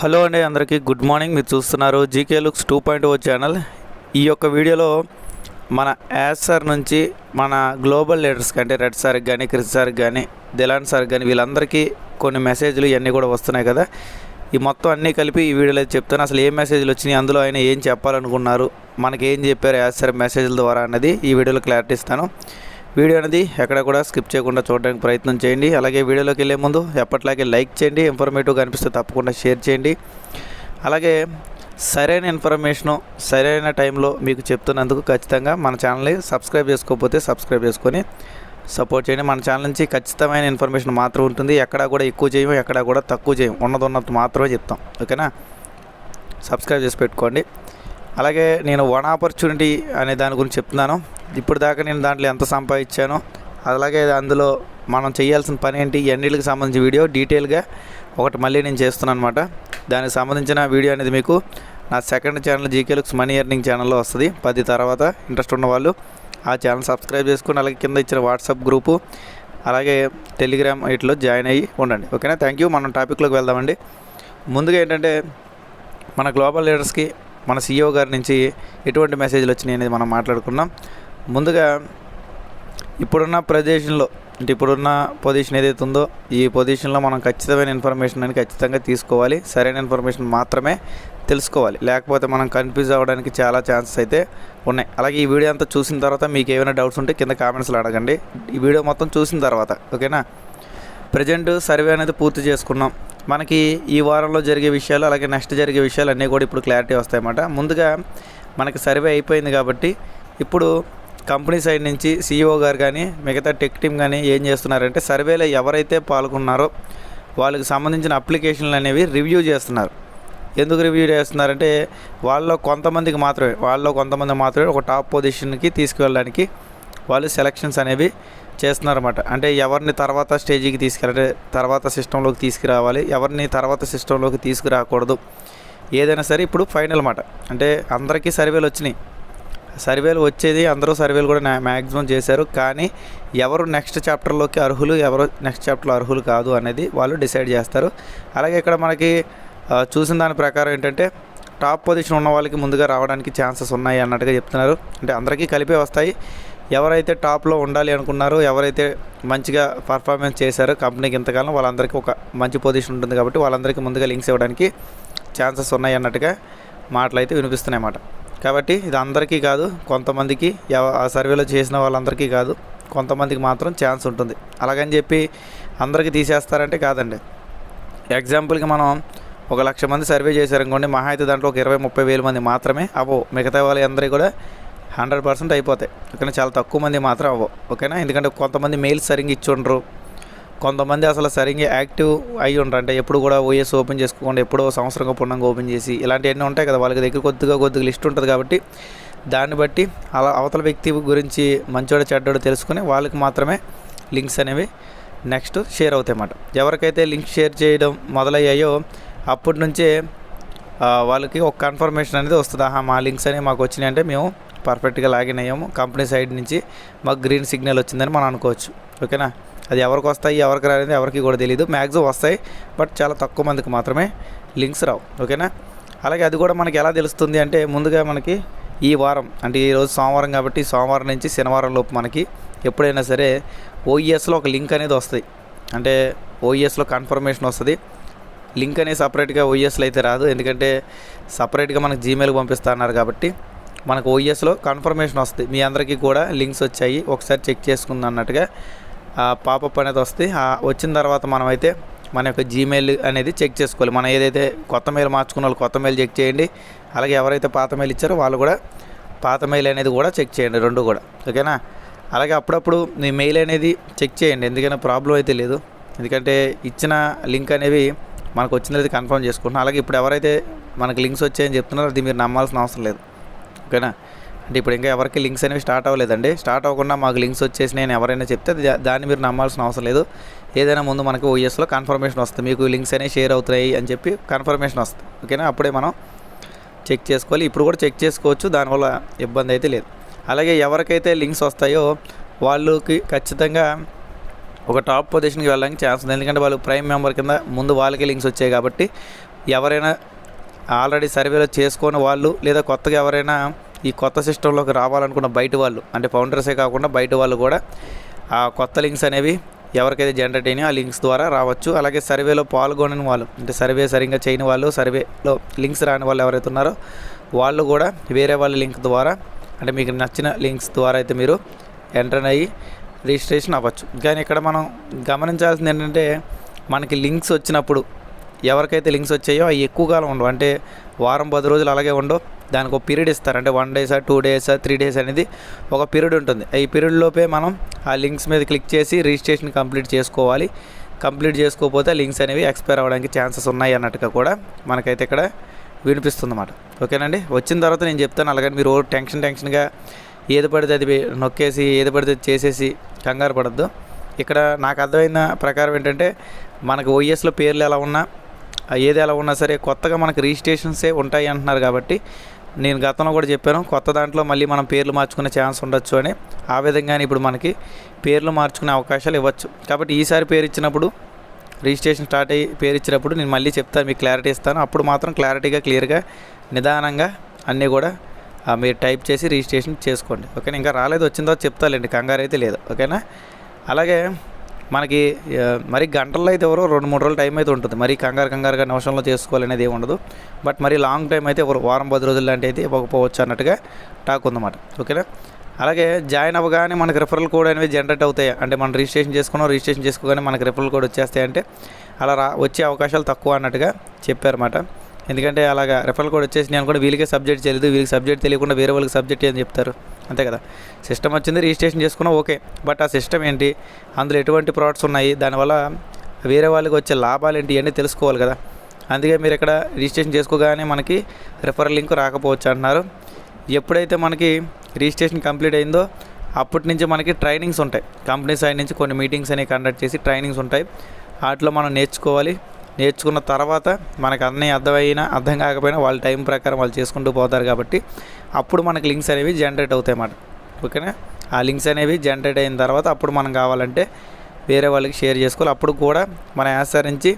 Hello అండి అందరికీ good morning. మీరు చూస్తున్నారు GK looks two point O channel. ఈ యొక్క వీడియోలో మన యాసర్ సార్ నుంచి మన గ్లోబల్ లీడర్స్కి అంటే రెడ్ సార్కి కానీ క్రిస్ సార్కి కానీ దిలాన్ సార్కి కానీ వీళ్ళందరికీ కొన్ని మెసేజ్లు ఇవన్నీ కూడా వస్తున్నాయి కదా. ఈ మొత్తం అన్నీ కలిపి ఈ వీడియోలో అయితే చెప్తాను. అసలు ఏ మెసేజ్లు వచ్చినాయి అందులో ఆయన ఏం చెప్పాలనుకున్నారు మనకి ఏం చెప్పారు యాసర్ సార్ మెసేజ్ల ద్వారా అన్నది ఈ వీడియోలో క్లారిటీ ఇస్తాను. వీడియో అనేది ఎక్కడ కూడా స్కిప్ చేయకుండా చూడడానికి ప్రయత్నం చేయండి. అలాగే వీడియోలోకి వెళ్ళే ముందు ఎప్పట్లాగే లైక్ చేయండి ఇన్ఫర్మేటివ్గా అనిపిస్తే తప్పకుండా షేర్ చేయండి. అలాగే సరైన ఇన్ఫర్మేషను సరైన టైంలో మీకు చెప్తున్నందుకు ఖచ్చితంగా మన ఛానల్ని సబ్స్క్రైబ్ చేసుకోకపోతే సబ్స్క్రైబ్ చేసుకొని సపోర్ట్ చేయండి. మన ఛానల్ నుంచి ఖచ్చితమైన ఇన్ఫర్మేషన్ మాత్రం ఉంటుంది. ఎక్కడా కూడా ఎక్కువ చేయము ఎక్కడా కూడా తక్కువ చేయము. ఉన్నది ఉన్నంత మాత్రమే చెప్తాం. ఓకేనా? సబ్స్క్రైబ్ చేసి పెట్టుకోండి. అలాగే నేను వన్ ఆపర్చునిటీ అనే దాని గురించి చెప్తున్నాను. ఇప్పుడు దాకా నేను దాంట్లో ఎంత సంపాదించాను అలాగే అందులో మనం చేయాల్సిన పని ఏంటి ఎన్నిళ్ళకి సంబంధించిన వీడియో డీటెయిల్గా ఒకటి మళ్ళీ నేను చేస్తున్నాను అనమాట దానికి సంబంధించిన వీడియో అనేది మీకు నా second channel GK looks money earning ఛానల్లో వస్తుంది. పది తర్వాత ఇంట్రెస్ట్ ఉన్న వాళ్ళు ఆ ఛానల్ సబ్స్క్రైబ్ చేసుకుని అలాగే కింద ఇచ్చిన వాట్సాప్ గ్రూపు అలాగే టెలిగ్రామ్ వీటిలో జాయిన్ అయ్యి ఉండండి. ఓకేనా? థ్యాంక్ యూ మనం టాపిక్లోకి వెళ్దామండి. ముందుగా ఏంటంటే మన గ్లోబల్ లీడర్స్కి మన సీఈఓ గారి నుంచి ఎటువంటి మెసేజ్లు వచ్చినాయి అనేది మనం మాట్లాడుకున్నాం ముందుగా ఇప్పుడున్న ప్రదేశంలో అంటే ఇప్పుడున్న పొజిషన్ ఏదైతే ఉందో ఈ పొజిషన్లో మనం ఖచ్చితమైన ఇన్ఫర్మేషన్ అని ఖచ్చితంగా తీసుకోవాలి. సరైన ఇన్ఫర్మేషన్ మాత్రమే తెలుసుకోవాలి. లేకపోతే మనం కన్ఫ్యూజ్ అవ్వడానికి చాలా ఛాన్సెస్ అయితే ఉన్నాయి. అలాగే ఈ వీడియో అంతా చూసిన తర్వాత మీకు ఏమైనా డౌట్స్ ఉంటే కింద కామెంట్స్లో అడగండి. ఈ వీడియో మొత్తం చూసిన తర్వాత ఓకేనా ప్రజెంట్ సర్వే అనేది పూర్తి చేసుకున్నాం. మనకి ఈ వారంలో జరిగే విషయాలు అలాగే నెక్స్ట్ జరిగే విషయాలు అన్నీ కూడా ఇప్పుడు క్లారిటీ వస్తాయన్నమాట. ముందుగా మనకి సర్వే అయిపోయింది కాబట్టి ఇప్పుడు కంపెనీ సైడ్ నుంచి సీఈఓ గారు కానీ మిగతా టెక్ టీమ్ కానీ ఏం చేస్తున్నారంటే సర్వేలో ఎవరైతే పాల్గొన్నారో వాళ్ళకి సంబంధించిన అప్లికేషన్లు అనేవి రివ్యూ చేస్తున్నారు. ఎందుకు రివ్యూ చేస్తున్నారంటే వాళ్ళలో కొంతమందికి మాత్రమే వాళ్ళలో కొంతమంది మాత్రమే ఒక టాప్ పొజిషన్కి తీసుకువెళ్ళడానికి వాళ్ళు సెలక్షన్స్ అనేవి చేస్తున్నారన్నమాట. అంటే ఎవరిని తర్వాత స్టేజీకి తీసుకెళ్ళాలి తర్వాత సిస్టంలోకి తీసుకురావాలి ఎవరిని తర్వాత సిస్టంలోకి తీసుకురాకూడదు. ఏదైనా సరే ఇప్పుడు ఫైనల్ మాట. అంటే అందరికీ సర్వేలు వచ్చినాయి. సర్వేలు వచ్చేది అందరూ సర్వేలు కూడా మ్యాక్సిమం చేశారు. కానీ ఎవరు నెక్స్ట్ చాప్టర్లోకి అర్హులు ఎవరు నెక్స్ట్ చాప్టర్లో అర్హులు కాదు అనేది వాళ్ళు డిసైడ్ చేస్తారు. అలాగే ఇక్కడ మనకి చూసిన దాని ప్రకారం ఏంటంటే టాప్ పొజిషన్ ఉన్న వాళ్ళకి ముందుగా రావడానికి ఛాన్సెస్ ఉన్నాయి అన్నట్టుగా చెప్తున్నారు. అంటే అందరికీ కలిపే వస్తాయి. ఎవరైతే టాప్లో ఉండాలి అనుకున్నారో ఎవరైతే మంచిగా పర్ఫార్మెన్స్ చేశారో కంపెనీకి ఇంతకాలం వాళ్ళందరికీ ఒక మంచి పొజిషన్ ఉంటుంది కాబట్టి వాళ్ళందరికీ ముందుగా లింక్స్ ఇవ్వడానికి ఛాన్సెస్ ఉన్నాయి అన్నట్టుగా మాటలు అయితే వినిపిస్తున్నాయి అన్నమాట. కాబట్టి ఇది అందరికీ కాదు కొంతమందికి ఆ సర్వేలో చేసిన వాళ్ళందరికీ కాదు కొంతమందికి మాత్రం ఛాన్స్ ఉంటుంది. అలాగని చెప్పి అందరికీ తీసేస్తారంటే కాదండి. ఎగ్జాంపుల్కి మనం ఒక లక్ష మంది సర్వే చేశారనుకోండి మహా అయితే దాంట్లో ఒక ఇరవై ముప్పై వేల మంది మాత్రమే అబో మిగతా వాళ్ళందరికీ కూడా హండ్రెడ్ పర్సెంట్ అయిపోతాయి. ఓకేనా? చాలా తక్కువ మంది మాత్రం అవ్వవు. ఓకేనా? ఎందుకంటే కొంతమంది మెయిల్స్ సరిగ్గా ఇచ్చి ఉండరు కొంతమంది అసలు సరిగ్గా యాక్టివ్ అయి ఉండరు అంటే ఎప్పుడు కూడా ఓఎస్ ఓపెన్ చేసుకోకుండా ఎప్పుడో సంవత్సరంగా పుణ్యంగా ఓపెన్ చేసి ఇలాంటివన్నీ ఉంటాయి కదా. వాళ్ళకి దగ్గర కొద్దిగా కొద్దిగా లిస్ట్ ఉంటుంది కాబట్టి దాన్ని బట్టి అలా అవతల వ్యక్తి గురించి మంచోడు చెడ్డోడు తెలుసుకుని వాళ్ళకి మాత్రమే లింక్స్ అనేవి నెక్స్ట్ షేర్ అవుతాయి అన్నమాట. ఎవరికైతే లింక్ షేర్ చేయడం మొదలయ్యాయో అప్పటి నుంచే వాళ్ళకి ఒక కన్ఫర్మేషన్ అనేది వస్తుంది. ఆహా మా లింక్స్ అనేవి మాకు వచ్చినాయి అంటే మేము పర్ఫెక్ట్గా లాగిన్ అయ్యాము. కంపెనీ సైడ్ నుంచి మాకు గ్రీన్ సిగ్నల్ వచ్చిందని మనం అనుకోవచ్చు. ఓకేనా? అది ఎవరికి వస్తాయి ఎవరికి రాలేదు ఎవరికి కూడా తెలియదు మ్యాక్సిమం వస్తాయి బట్ చాలా తక్కువ మందికి మాత్రమే లింక్స్ రావు. ఓకేనా? అలాగే అది కూడా మనకి ఎలా తెలుస్తుంది అంటే ముందుగా మనకి ఈ వారం అంటే ఈరోజు సోమవారం కాబట్టి సోమవారం నుంచి శనివారం లోపు మనకి ఎప్పుడైనా సరే ఓఈఎస్లో ఒక లింక్ అనేది వస్తుంది. అంటే ఓఈఎస్లో కన్ఫర్మేషన్ వస్తుంది. లింక్ అనేది సపరేట్గా ఓఈఎస్లో అయితే రాదు. ఎందుకంటే సపరేట్గా మనకు జీమెయిల్ పంపిస్తా అన్నారు కాబట్టి మనకు ఓఎస్లో కన్ఫర్మేషన్ వస్తుంది. మీ అందరికీ కూడా లింక్స్ వచ్చాయి. ఒకసారి చెక్ చేసుకుంది అన్నట్టుగా ఆ పాపప్ అనేది వస్తుంది. వచ్చిన తర్వాత మనమైతే మన యొక్క జీమెయిల్ అనేది చెక్ చేసుకోవాలి. మనం ఏదైతే కొత్త మెయిల్ మార్చుకున్న వాళ్ళు కొత్త మెయిల్ చెక్ చేయండి. అలాగే ఎవరైతే పాత మెయిల్ ఇచ్చారో వాళ్ళు కూడా పాత మెయిల్ అనేది కూడా చెక్ చేయండి రెండు కూడా. ఓకేనా అలాగే అప్పుడప్పుడు మీ మెయిల్ అనేది చెక్ చేయండి. ఎందుకైనా ప్రాబ్లం అయితే లేదు. ఎందుకంటే ఇచ్చిన లింక్ అనేవి మనకు వచ్చినది కన్ఫర్మ్ చేసుకుంటున్నాం. అలాగే ఇప్పుడు ఎవరైతే మనకి లింక్స్ వచ్చాయని చెప్తున్నారో అది మీరు నమ్మాల్సిన అవసరం లేదు. ఓకేనా? అంటే ఇప్పుడు ఇంకా ఎవరికి లింక్స్ అనేవి స్టార్ట్ అవ్వలేదండి. స్టార్ట్ అవ్వకుండా మాకు లింక్స్ వచ్చేసి నేను ఎవరైనా చెప్తే దాన్ని మీరు నమ్మాల్సిన అవసరం లేదు. ఏదైనా ముందు మనకు ఓఎస్లో కన్ఫర్మేషన్ వస్తుంది. మీకు లింక్స్ అనేవి షేర్ అవుతున్నాయి అని చెప్పి కన్ఫర్మేషన్ వస్తుంది. ఓకేనా? అప్పుడే మనం చెక్ చేసుకోవాలి. ఇప్పుడు కూడా చెక్ చేసుకోవచ్చు. దానివల్ల ఇబ్బంది అయితే లేదు. అలాగే ఎవరికైతే లింక్స్ వస్తాయో వాళ్ళకి ఖచ్చితంగా ఒక టాప్ పొజిషన్కి వెళ్ళడానికి ఛాన్స్ ఉంది. ఎందుకంటే వాళ్ళు ప్రైమ్ మెంబర్ కింద ముందు వాళ్ళకి లింక్స్ వచ్చాయి కాబట్టి ఎవరైనా ఆల్రెడీ సర్వేలో చేసుకొని వాళ్ళు లేదా కొత్తగా ఎవరైనా ఈ కొత్త సిస్టంలోకి రావాలనుకున్న బయట వాళ్ళు అంటే ఫౌండర్సే కాకుండా బయట వాళ్ళు కూడా ఆ కొత్త లింక్స్ అనేవి ఎవరికైతే జనరేట్ అయినాయో ఆ లింక్స్ ద్వారా రావచ్చు. అలాగే సర్వేలో పాల్గొనని వాళ్ళు అంటే సర్వే సరిగ్గా చేయని వాళ్ళు సర్వేలో లింక్స్ రాని వాళ్ళు ఎవరైతే ఉన్నారో వాళ్ళు కూడా వేరే వాళ్ళ లింక్ ద్వారా అంటే మీకు నచ్చిన లింక్స్ ద్వారా అయితే మీరు ఎంటర్ అయ్యి రిజిస్ట్రేషన్ అవ్వచ్చు. కానీ ఇక్కడ మనం గమనించాల్సింది ఏంటంటే మనకి లింక్స్ వచ్చినప్పుడు ఎవరికైతే లింక్స్ వచ్చాయో అవి ఎక్కువ కాలం ఉండవు. అంటే వారం పది రోజులు అలాగే ఉండవు. దానికి ఒక పీరియడ్ ఇస్తారు. అంటే వన్ డేసా టూ డేసా త్రీ డేస్ అనేది ఒక పీరియడ్ ఉంటుంది. ఈ పీరియడ్ లోపే మనం ఆ లింక్స్ మీద క్లిక్ చేసి రిజిస్ట్రేషన్ కంప్లీట్ చేసుకోవాలి. కంప్లీట్ చేసుకోకపోతే లింక్స్ అనేవి ఎక్స్పైర్ అవ్వడానికి ఛాన్సెస్ ఉన్నాయి అన్నట్టుగా కూడా మనకైతే ఇక్కడ వినిపిస్తుంది అన్నమాట ఓకేనండి? వచ్చిన తర్వాత నేను చెప్తాను. అలాగే మీరు టెన్షన్ టెన్షన్గా ఏది పడితే అది నొక్కేసి ఏది పడితే అది చేసేసి కంగారు పడద్దు. ఇక్కడ నాకు అర్థమైన ప్రకారం ఏంటంటే మనకు ఓఎస్లో పేర్లు ఎలా ఉన్నా ఏది ఎలా ఉన్నా సరే కొత్తగా మనకు రిజిస్ట్రేషన్సే ఉంటాయి అంటున్నారు కాబట్టి నేను గతంలో కూడా చెప్పాను కొత్త దాంట్లో మళ్ళీ మనం పేర్లు మార్చుకునే ఛాన్స్ ఉండొచ్చు అని. ఆ విధంగానే ఇప్పుడు మనకి పేర్లు మార్చుకునే అవకాశాలు ఇవ్వచ్చు. కాబట్టి ఈసారి పేరు ఇచ్చినప్పుడు రిజిస్ట్రేషన్ స్టార్ట్ అయ్యి పేరు ఇచ్చినప్పుడు నేను మళ్ళీ చెప్తాను మీకు క్లారిటీ ఇస్తాను. అప్పుడు మాత్రం క్లారిటీగా క్లియర్గా నిదానంగా అన్నీ కూడా మీరు టైప్ చేసి రిజిస్ట్రేషన్ చేసుకోండి. ఓకేనా? ఇంకా రాలేదు వచ్చిందో చెప్తాలేండి కంగారు అయితే లేదు. ఓకేనా? అలాగే మనకి మరి గంటల్లో అయితే ఎవరో రెండు మూడు రోజులు టైం అయితే ఉంటుంది. మరి కంగారు కంగారుగా నిమిషంలో చేసుకోవాలనేది ఏమి ఉండదు. బట్ మరి లాంగ్ టైం అయితే ఎవరు వారం పది రోజులు లాంటి అయితే ఇవ్వకపోవచ్చు అన్నట్టుగా టాక్ ఉందన్నమాట. ఓకేనా? అలాగే జాయిన్ అవ్వగానే మనకి రిఫరల్ కోడ్ అనేవి జనరేట్ అవుతాయి. అంటే మనం రిజిస్ట్రేషన్ చేసుకున్నాం రిజిస్ట్రేషన్ చేసుకోగానే మనకి రిఫరల్ కోడ్ వచ్చేస్తాయంటే అలా రా వచ్చే అవకాశాలు తక్కువ అన్నట్టుగా చెప్పారన్నమాట. ఎందుకంటే అలాగా రిఫరల్ కోడ్ వచ్చేసి నేను కూడా వీళ్ళకే సబ్జెక్ట్ తెలియదు వీళ్ళకి సబ్జెక్ట్ తెలియకుండా వేరే వాళ్ళకి సబ్జెక్ట్ అని చెప్తారు? అంతే కదా. సిస్టమ్ వచ్చింది రిజిస్ట్రేషన్ చేసుకున్నా ఓకే. బట్ ఆ సిస్టమ్ ఏంటి? అందులో ఎటువంటి ప్రోడక్ట్స్ ఉన్నాయి? దానివల్ల వేరే వాళ్ళకి వచ్చే లాభాలు ఏంటి? ఇవన్నీ తెలుసుకోవాలి కదా. అందుకే మీరు ఇక్కడ రిజిస్ట్రేషన్ చేసుకోగానే మనకి రెఫరల్ లింక్ రాకపోవచ్చు అంటున్నారు. ఎప్పుడైతే మనకి రిజిస్ట్రేషన్ కంప్లీట్ అయిందో అప్పటి నుంచి మనకి ట్రైనింగ్స్ ఉంటాయి. కంపెనీ సైడ్ నుంచి కొన్ని మీటింగ్స్ అనేవి కండక్ట్ చేసి ట్రైనింగ్స్ ఉంటాయి. వాటిలో మనం నేర్చుకోవాలి. నేర్చుకున్న తర్వాత మనకు అన్నీ అర్థమైనా అర్థం కాకపోయినా వాళ్ళ టైం ప్రకారం వాళ్ళు చేసుకుంటూ పోతారు కాబట్టి అప్పుడు మనకి లింక్స్ అనేవి జనరేట్ అవుతాయి అన్నమాట ఓకేనా? ఆ లింక్స్ అనేవి జనరేట్ అయిన తర్వాత అప్పుడు మనం కావాలంటే వేరే వాళ్ళకి షేర్ చేసుకోవాలి. అప్పుడు కూడా మన యాసర్ నుంచి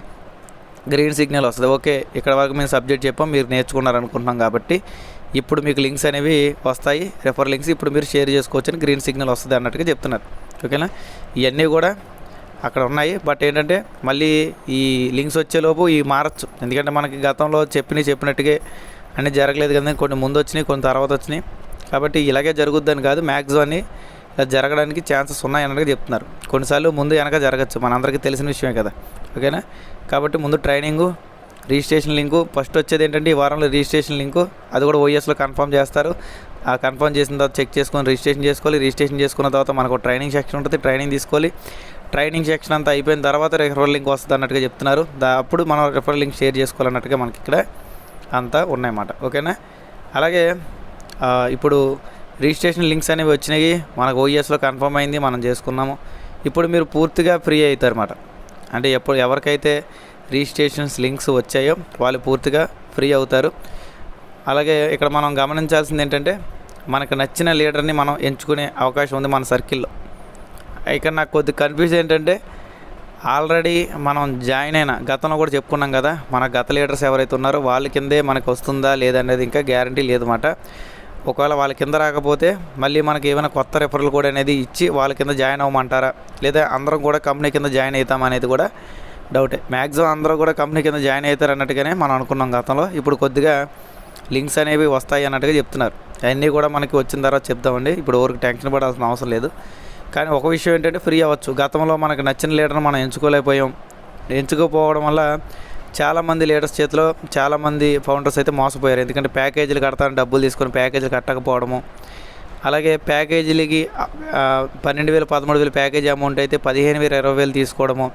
గ్రీన్ సిగ్నల్ వస్తుంది. ఓకే ఇక్కడ వరకు మేము సబ్జెక్ట్ చెప్పాం మీరు నేర్చుకున్నారు అనుకుంటున్నాం కాబట్టి ఇప్పుడు మీకు లింక్స్ అనేవి వస్తాయి. రెఫర్ లింక్స్ ఇప్పుడు మీరు షేర్ చేసుకోవచ్చు అని గ్రీన్ సిగ్నల్ వస్తుంది అన్నట్టుగా చెప్తున్నారు. ఓకేనా? ఇవన్నీ కూడా అక్కడ ఉన్నాయి. బట్ ఏంటంటే మళ్ళీ ఈ లింక్స్ వచ్చేలోపు ఈ మారచ్చు. ఎందుకంటే మనకి గతంలో చెప్పినవి చెప్పినట్టుగా అన్నీ జరగలేదు కదా కొన్ని ముందు వచ్చినాయి కొన్ని తర్వాత వచ్చినాయి. కాబట్టి ఇలాగే జరుగుద్దని కాదు మ్యాక్సిమం అని ఇలా జరగడానికి ఛాన్సెస్ ఉన్నాయన్నట్టుగా చెప్తున్నారు. కొన్నిసార్లు ముందు వెనక జరగచ్చు మనందరికీ తెలిసిన విషయమే కదా. ఓకేనా? కాబట్టి ముందు ట్రైనింగు రిజిస్ట్రేషన్ లింకు ఫస్ట్ వచ్చేది ఏంటంటే ఈ వారంలో రిజిస్ట్రేషన్ లింకు అది కూడా ఓఎస్లో కన్ఫర్మ్ చేస్తారు. ఆ కన్ఫర్మ్ చేసిన తర్వాత చెక్ చేసుకొని రిజిస్ట్రేషన్ చేసుకోవాలి. రిజిస్ట్రేషన్ చేసుకున్న తర్వాత మనకు ట్రైనింగ్ సెక్షన్ ఉంటుంది ట్రైనింగ్ తీసుకోవాలి. ట్రైనింగ్ సెక్షన్ అంతా అయిపోయిన తర్వాత రెఫరల్ లింక్ వస్తుంది అన్నట్టుగా చెప్తున్నారు. దా అప్పుడు మనం రెఫరల్ లింక్ షేర్ చేసుకోవాలన్నట్టుగా మనకి ఇక్కడ అంతా ఉన్నాయన్నమాట. ఓకేనా? అలాగే ఇప్పుడు రిజిస్ట్రేషన్ లింక్స్ అనేవి వచ్చినాయి. మనకు ఓఎస్లో కన్ఫర్మ్ అయింది మనం చేసుకున్నాము. ఇప్పుడు మీరు పూర్తిగా ఫ్రీ అవుతారు అన్నమాట అంటే ఎప్పుడు ఎవరికైతే రిజిస్ట్రేషన్స్ లింక్స్ వచ్చాయో వాళ్ళు పూర్తిగా ఫ్రీ అవుతారు. అలాగే ఇక్కడ మనం గమనించాల్సింది ఏంటంటే మనకు నచ్చిన లీడర్ని మనం ఎంచుకునే అవకాశం ఉంది మన సర్కిల్లో ఇక్కడ నాకు కొద్ది కన్ఫ్యూజ్ ఏంటంటే ఆల్రెడీ మనం జాయిన్ అయిన గతంలో కూడా చెప్పుకున్నాం కదా మన గత లీడర్స్ ఎవరైతే ఉన్నారో వాళ్ళ కిందే మనకు వస్తుందా లేదనేది ఇంకా గ్యారంటీ లేదన్నమాట. ఒకవేళ వాళ్ళ కింద రాకపోతే మళ్ళీ మనకి ఏమైనా కొత్త రెఫరల్ కోడ్ అనేది ఇచ్చి వాళ్ళ కింద జాయిన్ అవ్వమంటారా? లేదా అందరం కూడా కంపెనీ కింద జాయిన్ అవుతాం అనేది కూడా డౌటే మ్యాక్సిమం అందరూ కూడా కంపెనీ కింద జాయిన్ అవుతారు అన్నట్టుగానే మనం అనుకున్నాం గతంలో. ఇప్పుడు కొద్దిగా లింక్స్ అనేవి వస్తాయి అన్నట్టుగా చెప్తున్నారు. అవన్నీ కూడా మనకి వచ్చిన తర్వాత చెప్తామండి ఇప్పుడు ఎవరికి టెన్షన్ పడాల్సిన అవసరం లేదు. కానీ ఒక విషయం ఏంటంటే ఫ్రీ అవ్వచ్చు. గతంలో మనకు నచ్చిన లీడర్ని మనం ఎంచుకోలేకపోయాం. ఎంచుకోపోవడం వల్ల చాలామంది లీడర్స్ చేతిలో చాలామంది ఫౌండర్స్ అయితే మోసపోయారు. ఎందుకంటే ప్యాకేజీలు కడతాను డబ్బులు తీసుకొని ప్యాకేజీలు కట్టకపోవడము. అలాగే ప్యాకేజీలకి పన్నెండు వేలు పదమూడు వేలు ప్యాకేజీ అమౌంట్ అయితే పదిహేను వేలు ఇరవై వేలు తీసుకోవడము.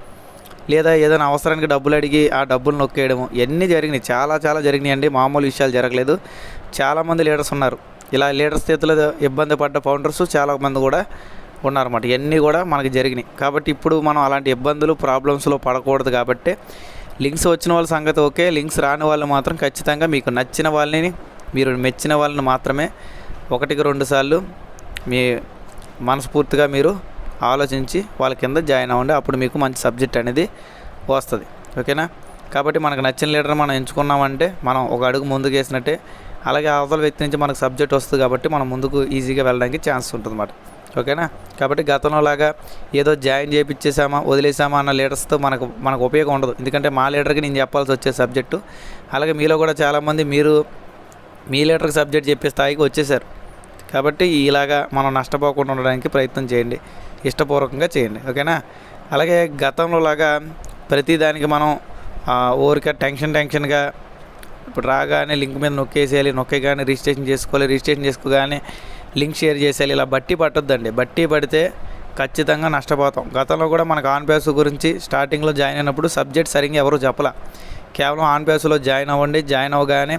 లేదా ఏదైనా అవసరానికి డబ్బులు అడిగి ఆ డబ్బులు నొక్కేయడము. ఇవన్నీ జరిగినాయి. చాలా చాలా జరిగినాయి అండి మామూలు విషయాలు జరగలేదు. చాలామంది లీడర్స్ ఉన్నారు. ఇలా లీడర్స్ చేతిలో ఇబ్బంది పడ్డ ఫౌండర్స్ చాలామంది కూడా ఉన్నారన్నమాట. ఇవన్నీ కూడా మనకి జరిగినాయి. కాబట్టి ఇప్పుడు మనం అలాంటి ఇబ్బందులు ప్రాబ్లమ్స్లో పడకూడదు కాబట్టి లింక్స్ వచ్చిన వాళ్ళ సంగతి ఓకే. లింక్స్ రాని వాళ్ళు మాత్రం ఖచ్చితంగా మీకు నచ్చిన వాళ్ళని మీరు మెచ్చిన వాళ్ళని మాత్రమే ఒకటికి రెండు సార్లు మీ మనస్ఫూర్తిగా మీరు ఆలోచించి వాళ్ళ కింద జాయిన్ అవ్వండి. అప్పుడు మీకు మంచి సబ్జెక్ట్ అనేది వస్తుంది. ఓకేనా? కాబట్టి మనకు నచ్చిన లీడర్ మనం ఎంచుకున్నామంటే మనం ఒక అడుగు ముందుకు వేసినట్టే. అలాగే అవతల వ్యక్తి నుంచి మనకు సబ్జెక్ట్ వస్తుంది కాబట్టి మనం ముందుకు ఈజీగా వెళ్ళడానికి ఛాన్స్ ఉంటుంది అన్నమాట ఓకేనా? కాబట్టి గతంలో లాగా ఏదో జాయిన్ చేయించేసామా వదిలేసామా అన్న లీడర్స్తో మనకు మనకు ఉపయోగం ఉండదు. ఎందుకంటే మా లీడర్కి నేను చెప్పాల్సి వచ్చే సబ్జెక్టు. అలాగే మీలో కూడా చాలామంది మీరు మీ లీటర్కి సబ్జెక్ట్ చెప్పే స్థాయికి వచ్చేసారు. కాబట్టి ఇలాగా మనం నష్టపోకుండా ఉండడానికి ప్రయత్నం చేయండి. ఇష్టపూర్వకంగా చేయండి. ఓకేనా? అలాగే గతంలో లాగా ప్రతిదానికి మనం ఊరికే టెన్షన్ టెన్షన్గా ఇప్పుడు రాగానే లింక్ మీద నొక్కేసేయాలి నొక్కేగానే రిజిస్ట్రేషన్ చేసుకోవాలి రిజిస్ట్రేషన్ చేసుకోగానే లింక్ షేర్ చేసేయాలి. ఇలా బట్టి పట్టొద్దండి. బట్టి పడితే ఖచ్చితంగా నష్టపోతాం. గతంలో కూడా మనకు ఆన్ బ్యాస్ గురించి స్టార్టింగ్లో జాయిన్ అయినప్పుడు సబ్జెక్ట్ సరిగ్గా ఎవరు చెప్పలా. కేవలం ఆన్ బ్యాస్లో జాయిన్ అవ్వండి జాయిన్ అవ్వగానే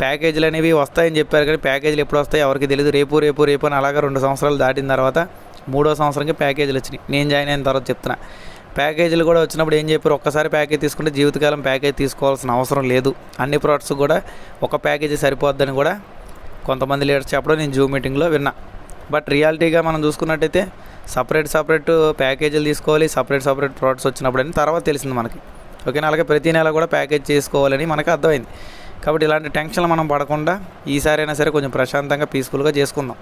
ప్యాకేజీలు అనేవి వస్తాయని చెప్పారు కానీ ప్యాకేజీలు ఎప్పుడు వస్తాయి ఎవరికి తెలియదు రేపు రేపు రేపు అని అలాగా రెండు సంవత్సరాలు దాటిన తర్వాత మూడో సంవత్సరంకి ప్యాకేజీలు వచ్చినాయి. నేను జాయిన్ అయిన తర్వాత చెప్తున్నా. ప్యాకేజీలు కూడా వచ్చినప్పుడు ఏం చెప్పారు? ఒక్కసారి ప్యాకేజ్ తీసుకుంటే జీవితకాలం ప్యాకేజ్ తీసుకోవాల్సిన అవసరం లేదు. అన్ని ప్రోడక్ట్స్ కూడా ఒక ప్యాకేజీ సరిపోద్దని కూడా కొంతమంది లీడర్స్ చెప్పడం నేను జూమ్ మీటింగ్లో విన్నా. బట్ రియాలిటీగా మనం చూసుకున్నట్టయితే సపరేట్ సపరేట్ ప్యాకేజీలు తీసుకోవాలి సపరేట్ సపరేట్ ప్రోడక్ట్స్ వచ్చినప్పుడు అని తర్వాత తెలిసింది మనకి. ఓకేనా అలాగే ప్రతి నెల కూడా ప్యాకేజ్ చేసుకోవాలని మనకు అర్థమైంది. కాబట్టి ఇలాంటి టెన్షన్లు మనం పడకుండా ఈసారైనా సరే కొంచెం ప్రశాంతంగా పీస్ఫుల్గా చేసుకుందాం.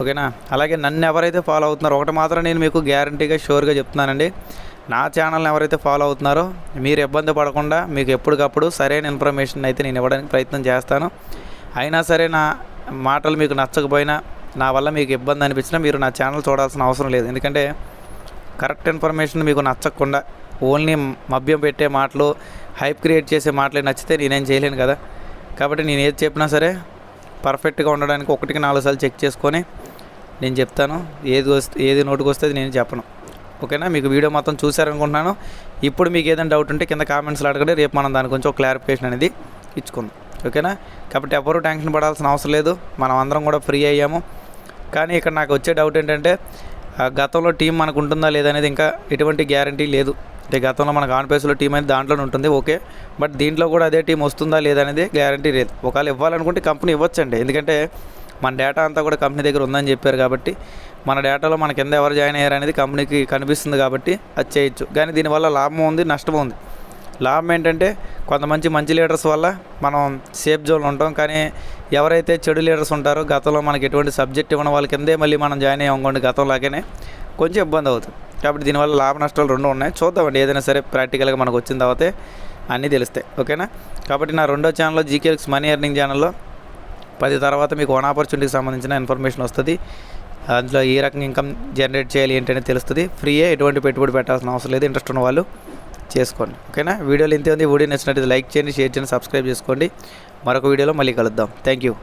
ఓకేనా? అలాగే నన్ను ఎవరైతే ఫాలో అవుతున్నారో ఒకటి మాత్రం నేను మీకు గ్యారంటీగా షూర్గా చెప్తున్నానండి. నా ఛానల్ని ఎవరైతే ఫాలో అవుతున్నారో మీరు ఇబ్బంది పడకుండా మీకు ఎప్పటికప్పుడు సరైన ఇన్ఫర్మేషన్ అయితే నేను ఇవ్వడానికి ప్రయత్నం చేస్తాను. అయినా సరే నా మాటలు మీకు నచ్చకపోయినా నా వల్ల మీకు ఇబ్బంది అనిపించినా మీరు నా ఛానల్ చూడాల్సిన అవసరం లేదు. ఎందుకంటే కరెక్ట్ ఇన్ఫర్మేషన్ మీకు నచ్చకుండా ఓన్లీ మభ్యం పెట్టే మాటలు హైప్ క్రియేట్ చేసే మాటలే నచ్చితే నేనేం చేయలేను కదా. కాబట్టి నేను ఏది చెప్పినా సరే పర్ఫెక్ట్గా ఉండడానికి ఒకటికి నాలుగు సార్లు చెక్ చేసుకొని నేను చెప్తాను. ఏది వస్తే ఏది నోటికి వస్తే నేను చెప్పను. ఓకేనా? మీకు వీడియో మొత్తం చూశారనుకుంటున్నాను. ఇప్పుడు మీకు ఏదైనా డౌట్ ఉంటే కింద కామెంట్స్లో అడగండి. రేపు మనం దాని గురించి ఒక క్లారిఫికేషన్ అనేది ఇచ్చుకుందాం. ఓకేనా? కాబట్టి ఎవరు టెన్షన్ పడాల్సిన అవసరం లేదు. మనం అందరం కూడా ఫ్రీ అయ్యాము. కానీ ఇక్కడ నాకు వచ్చే డౌట్ ఏంటంటే గతంలో టీం మనకు ఉంటుందా లేదా అనేది ఇంకా ఎటువంటి గ్యారంటీ లేదు. అంటే గతంలో మనకు ఆన్ పేస్లో టీం అనేది దాంట్లోనే ఉంటుంది ఓకే. బట్ దీంట్లో కూడా అదే టీం వస్తుందా లేదా అనేది గ్యారంటీ లేదు. ఒకవేళ ఇవ్వాలనుకుంటే కంపెనీ ఇవ్వచ్చండి. ఎందుకంటే మన డేటా అంతా కూడా కంపెనీ దగ్గర ఉందని చెప్పారు కాబట్టి మన డేటాలో మన కింద ఎవరు జాయిన్ అయ్యారు అనేది కంపెనీకి కనిపిస్తుంది కాబట్టి అది చేయొచ్చు. కానీ దీనివల్ల లాభం ఉంది నష్టం ఉంది. లాభం ఏంటంటే కొంతమంది మంచి లీడర్స్ వల్ల మనం సేఫ్ జోన్లో ఉంటాం. కానీ ఎవరైతే చెడు లీడర్స్ ఉంటారో గతంలో మనకి ఎటువంటి సబ్జెక్ట్ ఇవ్వడం వాళ్ళ కిందే మళ్ళీ మనం జాయిన్ అయ్యాం అనుకోండి గతంలాగానే కొంచెం ఇబ్బంది అవుతుంది. కాబట్టి దీనివల్ల లాభ నష్టాలు రెండు ఉన్నాయి. చూద్దామండి ఏదైనా సరే ప్రాక్టికల్గా మనకు వచ్చిన తర్వాతే అన్నీ తెలుస్తాయి. ఓకేనా? కాబట్టి నా రెండో ఛానల్లో జీకేఎక్స్ మనీ ఎర్నింగ్ ఛానల్లో పది తర్వాత మీకు వన్ ఆపర్చునిటీకి సంబంధించిన ఇన్ఫర్మేషన్ వస్తుంది. అందులో ఏ రకంగా ఇన్కమ్ జనరేట్ చేయాలి ఏంటనేది తెలుస్తుంది. ఫ్రీయే ఎటువంటి పెట్టుబడి పెట్టాల్సిన అవసరం లేదు. ఇంట్రెస్ట్ ఉన్న వాళ్ళు చేసుకోండి. ఓకేనా? వీడియోలు ఇంతే ఉంది. వీడియో నచ్చినట్టు లైక్ చేయండి షేర్ చేయండి సబ్స్క్రైబ్ చేసుకోండి. మరొక వీడియోలో మళ్ళీ కలుద్దాం. Thank you.